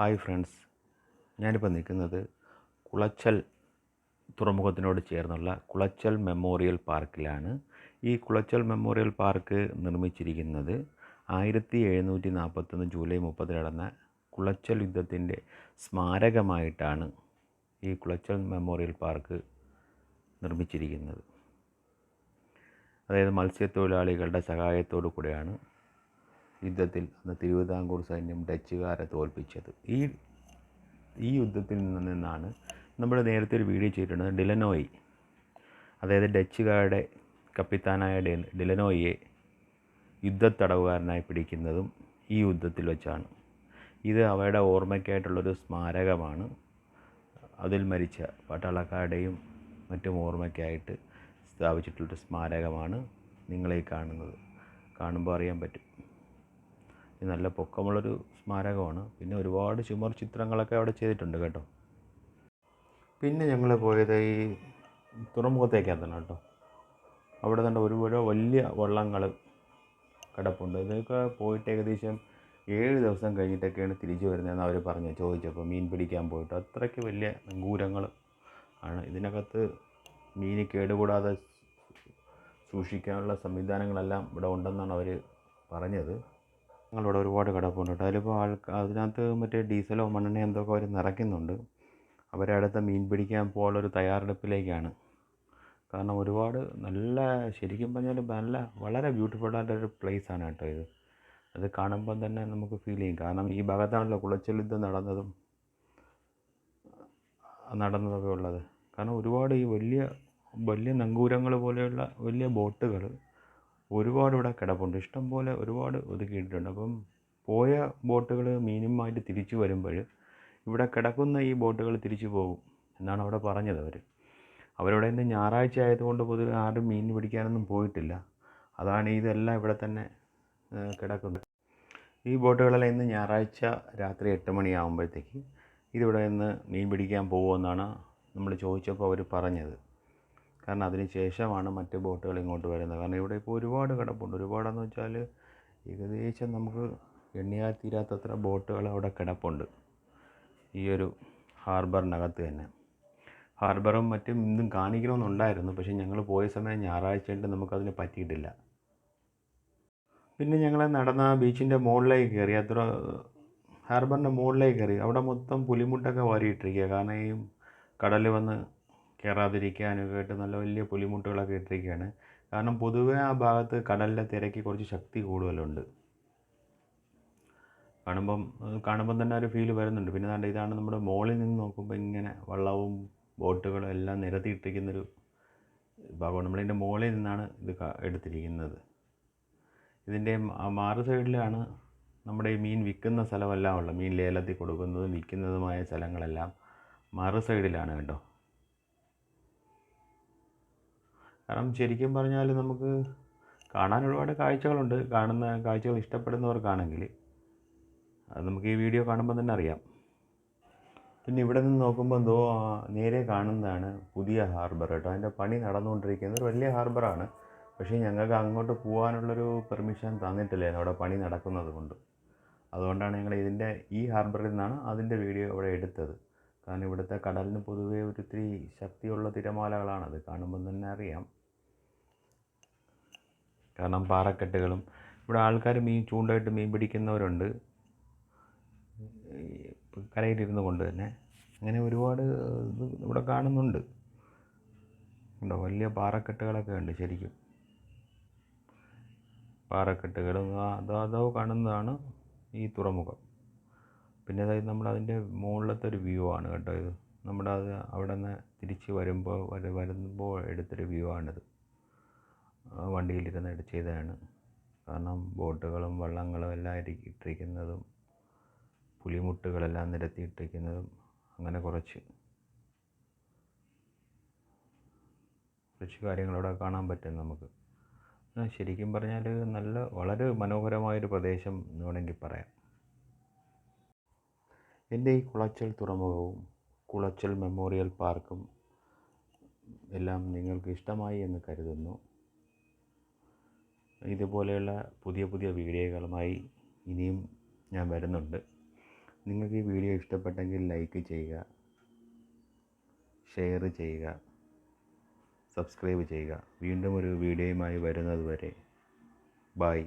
Hi friends. ഞാനിപ്പോൾ നിൽക്കുന്നത് കുളച്ചൽ തുറമുഖത്തിനോട് ചേർന്നുള്ള കുളച്ചൽ മെമ്മോറിയൽ പാർക്കിലാണ്. ഈ കുളച്ചൽ മെമ്മോറിയൽ പാർക്ക് നിർമ്മിച്ചിരിക്കുന്നത് ആയിരത്തി എഴുന്നൂറ്റി നാൽപ്പത്തൊന്ന് ജൂലൈ മുപ്പതിന് നടന്ന കുളച്ചൽ യുദ്ധത്തിന്റെ സ്മാരകമായിട്ടാണ് ഈ കുളച്ചൽ മെമ്മോറിയൽ പാർക്ക് നിർമ്മിച്ചിരിക്കുന്നത്. അതായത് മത്സ്യത്തൊഴിലാളികളുടെ സഹായത്തോടു കൂടെയാണ് യുദ്ധത്തിൽ അന്ന് തിരുവിതാംകൂർ സൈന്യം ഡച്ചുകാരെ തോൽപ്പിച്ചത്. ഈ ഈ യുദ്ധത്തിൽ നിന്നാണ് നമ്മൾ നേരത്തെ ഒരു വീഡിയോ ചെയ്തിട്ടുണ്ട് ഡിലനോയി. അതായത് ഡച്ചുകാരുടെ കപ്പിത്താനായ ഡിലനോയിയെ യുദ്ധത്തടവുകാരനായി പിടിക്കുന്നതും ഈ യുദ്ധത്തിൽ വെച്ചാണ്. ഇത് അവരുടെ ഓർമ്മയ്ക്കായിട്ടുള്ളൊരു സ്മാരകമാണ്. അതിൽ മരിച്ച പട്ടാളക്കാരുടെയും മറ്റും ഓർമ്മയ്ക്കായിട്ട് സ്ഥാപിച്ചിട്ടുള്ളൊരു സ്മാരകമാണ് നിങ്ങളീ കാണുന്നത്. കാണുമ്പോൾ അറിയാൻ പറ്റും. നല്ല പൊക്കമുള്ളൊരു സ്മാരകമാണ്. പിന്നെ ഒരുപാട് ചുമർ ചിത്രങ്ങളൊക്കെ അവിടെ ചെയ്തിട്ടുണ്ട് കേട്ടോ. പിന്നെ ഞങ്ങൾ പോയത് ഈ തുറമുഖത്തേക്കാണ് കേട്ടോ. അവിടെ തന്നെ ഒരുപാട് വലിയ വള്ളങ്ങൾ കിടപ്പുണ്ട്. ഇതൊക്കെ പോയിട്ട് ഏകദേശം ഏഴ് ദിവസം കഴിഞ്ഞിട്ടൊക്കെയാണ് തിരിച്ചു വരുന്നതെന്ന് അവർ പറഞ്ഞു ചോദിച്ചപ്പോൾ മീൻ പിടിക്കാൻ പോയിട്ട്. അത്രയ്ക്ക് വലിയ നങ്കൂരങ്ങൾ ആണ്. ഇതിനകത്ത് മീൻ കേടുകൂടാതെ സൂക്ഷിക്കാനുള്ള സംവിധാനങ്ങളെല്ലാം ഇവിടെ ഉണ്ടെന്നാണ് അവർ പറഞ്ഞത്. ഞങ്ങളിവിടെ ഒരുപാട് കിടപ്പുണ്ട് കേട്ടോ. അതിലിപ്പോൾ ആൾക്ക് അതിനകത്ത് മറ്റേ ഡീസലോ മണ്ണെണ്ണയോ എന്തൊക്കെ അവർ നിറയ്ക്കുന്നുണ്ട്. അവരടുത്ത മീൻ പിടിക്കാൻ പോകാനുള്ളൊരു തയ്യാറെടുപ്പിലേക്കാണ്. കാരണം ഒരുപാട് നല്ല ശരിക്കും പറഞ്ഞാൽ നല്ല വളരെ ബ്യൂട്ടിഫുൾ ആയിട്ടൊരു പ്ലേസാണ് കേട്ടോ ഇത്. അത് കാണുമ്പം തന്നെ നമുക്ക് ഫീൽ ചെയ്യും. കാരണം ഈ ഭാഗത്താണല്ലോ കുളച്ചൽ യുദ്ധം നടന്നതും നടന്നതൊക്കെ ഉള്ളത്. കാരണം ഒരുപാട് ഈ വലിയ വലിയ നങ്കൂരങ്ങൾ പോലെയുള്ള വലിയ ബോട്ടുകൾ ഒരുപാട് ഇവിടെ കിടപ്പുണ്ട്. ഇഷ്ടം പോലെ ഒരുപാട് ഒതുക്കിയിട്ടുണ്ട് അപ്പം പോയ ബോട്ടുകൾ മീനുമായിട്ട് തിരിച്ചു വരുമ്പോൾ ഇവിടെ കിടക്കുന്ന ഈ ബോട്ടുകൾ തിരിച്ചു പോകും എന്നാണ് അവിടെ പറഞ്ഞത് അവർ. അവരവിടെ ഇന്ന് ഞായറാഴ്ച ആയതുകൊണ്ട് പൊതുവെ ആരും മീൻ പിടിക്കാനൊന്നും പോയിട്ടില്ല. അതാണ് ഇതെല്ലാം ഇവിടെ തന്നെ കിടക്കുന്നത്. ഈ ബോട്ടുകളെല്ലാം ഇന്ന് ഞായറാഴ്ച രാത്രി എട്ട് മണിയാകുമ്പോഴത്തേക്ക് ഇതിവിടെ നിന്ന് മീൻ പിടിക്കാൻ പോകുമെന്നാണ് നമ്മൾ ചോദിച്ചപ്പോൾ അവർ പറഞ്ഞത്. കാരണം അതിന് ശേഷമാണ് മറ്റ് ബോട്ടുകൾ ഇങ്ങോട്ട് വരുന്നത്. കാരണം ഇവിടെ ഇപ്പോൾ ഒരുപാട് കിടപ്പുണ്ട്. ഒരുപാടെന്ന് വെച്ചാൽ ഏകദേശം നമുക്ക് എണ്ണിയാൽ തീരാത്തത്ര ബോട്ടുകൾ അവിടെ കിടപ്പുണ്ട്. ഈ ഒരു ഹാർബറിനകത്ത് തന്നെ. ഹാർബറും മറ്റും ഇന്നും കാണിക്കണമെന്നുണ്ടായിരുന്നു. പക്ഷേ ഞങ്ങൾ പോയ സമയം ഞായറാഴ്ചയായിട്ട് നമുക്കതിന് പറ്റിയിട്ടില്ല. പിന്നെ ഞങ്ങൾ നടന്ന ബീച്ചിന്റെ മുകളിലേക്ക് കയറി. അത്ര ഹാർബറിന്റെ മുകളിലേക്ക് കയറി. അവിടെ മൊത്തം പുലിമുട്ടൊക്കെ വാരിയിട്ടിരിക്കുക കാരണം ഈ കടൽ വന്ന് കയറാതിരിക്കാനൊക്കെ ആയിട്ട് നല്ല വലിയ പുലിമുട്ടുകളൊക്കെ ഇട്ടിരിക്കുകയാണ്. കാരണം പൊതുവേ ആ ഭാഗത്ത് കടലിലെ തിരക്ക് കുറച്ച് ശക്തി കൂടുതലുണ്ട്. കാണുമ്പം കാണുമ്പം തന്നെ ഒരു ഫീൽ വരുന്നുണ്ട്. പിന്നെ ദാണ്ട് ഇതാണ് നമ്മുടെ മുകളിൽ നിന്ന് നോക്കുമ്പോൾ ഇങ്ങനെ വള്ളവും ബോട്ടുകളും എല്ലാം നിരത്തിയിട്ടിരിക്കുന്നൊരു ഭാഗമാണ്. നമ്മളിതിന്റെ മുകളിൽ നിന്നാണ് ഇത് എടുത്തിരിക്കുന്നത്. ഇതിന്റെ മാറു സൈഡിലാണ് നമ്മുടെ ഈ മീൻ വിൽക്കുന്ന സ്ഥലമെല്ലാം ഉള്ളത്. മീൻ ലേലത്തിൽ കൊടുക്കുന്നതും വിൽക്കുന്നതുമായ സ്ഥലങ്ങളെല്ലാം മറു സൈഡിലാണ് കേട്ടോ. കാരണം ശരിക്കും പറഞ്ഞാൽ നമുക്ക് കാണാൻ ഒരുപാട് കാഴ്ചകളുണ്ട്. കാണുന്ന കാഴ്ചകൾ ഇഷ്ടപ്പെടുന്നവർക്കാണെങ്കിൽ അത് നമുക്ക് ഈ വീഡിയോ കാണുമ്പോൾ തന്നെ അറിയാം. പിന്നെ ഇവിടെ നിന്ന് നോക്കുമ്പോൾ എന്തോ നേരെ കാണുന്നതാണ് പുതിയ ഹാർബർ കേട്ടോ. അതിന്റെ പണി നടന്നുകൊണ്ടിരിക്കുന്നത് ഒരു വലിയ ഹാർബറാണ് പക്ഷേ ഞങ്ങൾക്ക് അങ്ങോട്ട് പോകാനുള്ളൊരു പെർമിഷൻ തന്നിട്ടില്ലായിരുന്നു അവിടെ പണി നടക്കുന്നത് കൊണ്ട്. അതുകൊണ്ടാണ് ഞങ്ങൾ ഇതിന്റെ ഈ ഹാർബറിൽ നിന്നാണ് അതിന്റെ വീഡിയോ ഇവിടെ എടുത്തത്. കാരണം ഇവിടുത്തെ കടലിന് പൊതുവേ ഒരിത്തിരി ശക്തിയുള്ള തിരമാലകളാണത്. അത് കാണുമ്പം തന്നെ അറിയാം. കാരണം പാറക്കെട്ടുകളും. ഇവിടെ ആൾക്കാർ മീൻ ചൂണ്ടയിട്ട് മീൻ പിടിക്കുന്നവരുണ്ട്. കരയിലിരുന്ന് കൊണ്ട് തന്നെ. അങ്ങനെ ഒരുപാട് ഇത് ഇവിടെ കാണുന്നുണ്ട്. ഉണ്ടോ? വലിയ പാറക്കെട്ടുകളൊക്കെ ഉണ്ട് ശരിക്കും. പാറക്കെട്ടുകളും അതോ അതോ കാണുന്നതാണ് ഈ തുറമുഖം. പിന്നെ അതായത് നമ്മൾ അതിന്റെ മുകളിലത്തെ ഒരു വ്യൂ ആണ് കേട്ടോ ഇത്. നമ്മുടെ അത് അവിടെ നിന്ന് തിരിച്ച് വരുമ്പോൾ വരുമ്പോൾ എടുത്തൊരു വ്യൂ ആണിത്. വണ്ടിയിലിരുന്ന് ചെയ്തതാണ്. കാരണം ബോട്ടുകളും വള്ളങ്ങളും എല്ലാം ഇട്ടിരിക്കുന്നതും പുലിമുട്ടുകളെല്ലാം നിരത്തിയിട്ടിരിക്കുന്നതും അങ്ങനെ കുറച്ച്. കുറച്ച് കാര്യങ്ങളവിടെ കാണാൻ പറ്റും നമുക്ക്. ശരിക്കും പറഞ്ഞാൽ നല്ല വളരെ മനോഹരമായൊരു പ്രദേശം എന്ന് വേണമെങ്കിൽ പറയാം. എന്റെ ഈ കുളച്ചൽ തുറമുഖവും കുളച്ചൽ മെമ്മോറിയൽ പാർക്കും എല്ലാം നിങ്ങൾക്ക് ഇഷ്ടമായി എന്ന് കരുതുന്നു. ഇതുപോലെയുള്ള പുതിയ പുതിയ വീഡിയോകളുമായി ഇനിയും ഞാൻ വരുന്നുണ്ട്. നിങ്ങൾക്ക് ഈ വീഡിയോ ഇഷ്ടപ്പെട്ടെങ്കിൽ ലൈക്ക് ചെയ്യുക ഷെയർ ചെയ്യുക സബ്സ്ക്രൈബ് ചെയ്യുക. വീണ്ടും ഒരു വീഡിയോയുമായി വരുന്നത് വരെ. ബായ്